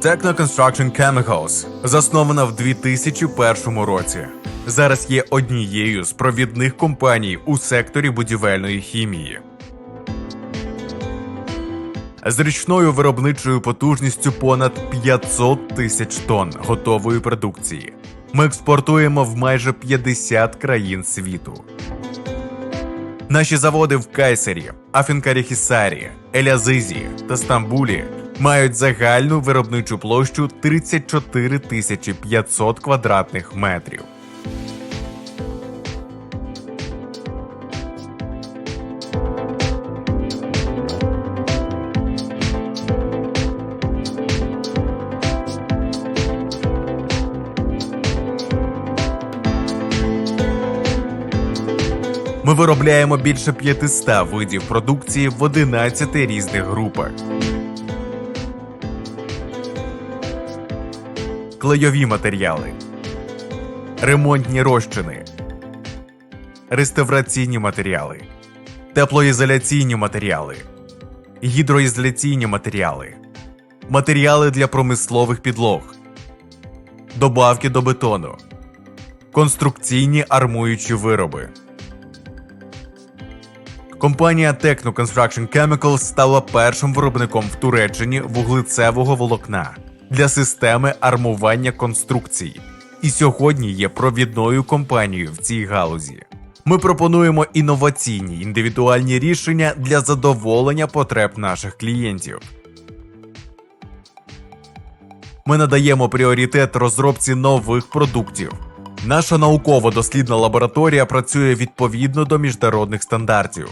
Techno Construction Chemicals заснована в 2001 році. Зараз є однією з провідних компаній у секторі будівельної хімії. З річною виробничою потужністю понад 500 тисяч тонн готової продукції. Ми експортуємо в майже 50 країн світу. Наші заводи в Кайсері, Афінкарі-Хісарі, Елязизі та Стамбулі мають загальну виробничу площу 34 тисячі 500 квадратних метрів. Ми виробляємо більше 500 видів продукції в 11 різних групах. Клейові матеріали, ремонтні розчини, реставраційні матеріали, теплоізоляційні матеріали, гідроізоляційні матеріали, матеріали для промислових підлог, добавки до бетону, конструкційні армуючі вироби. Компанія Techno Construction Chemicals стала першим виробником в Туреччині вуглецевого волокна для системи армування конструкцій, і сьогодні є провідною компанією в цій галузі. Ми пропонуємо інноваційні індивідуальні рішення для задоволення потреб наших клієнтів. Ми надаємо пріоритет розробці нових продуктів. Наша науково-дослідна лабораторія працює відповідно до міжнародних стандартів.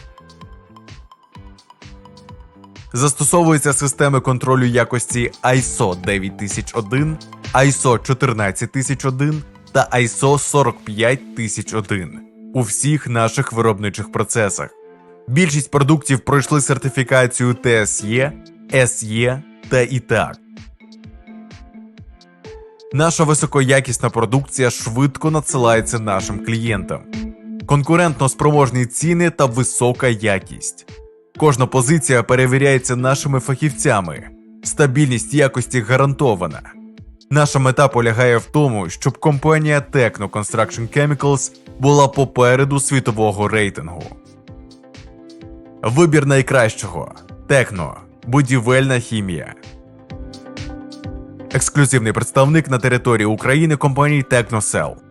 Застосовуються системи контролю якості ISO 9001, ISO 14001 та ISO 45001 у всіх наших виробничих процесах. Більшість продуктів пройшли сертифікацію TSE, SE та ІТАК. Наша високоякісна продукція швидко надсилається нашим клієнтам. Конкурентно спроможні ціни та висока якість. Кожна позиція перевіряється нашими фахівцями. Стабільність якості гарантована. Наша мета полягає в тому, щоб компанія Techno Construction Chemicals була попереду світового рейтингу. Вибір найкращого Техно. Будівельна хімія. Ексклюзивний представник на території України компанії TechnoCell.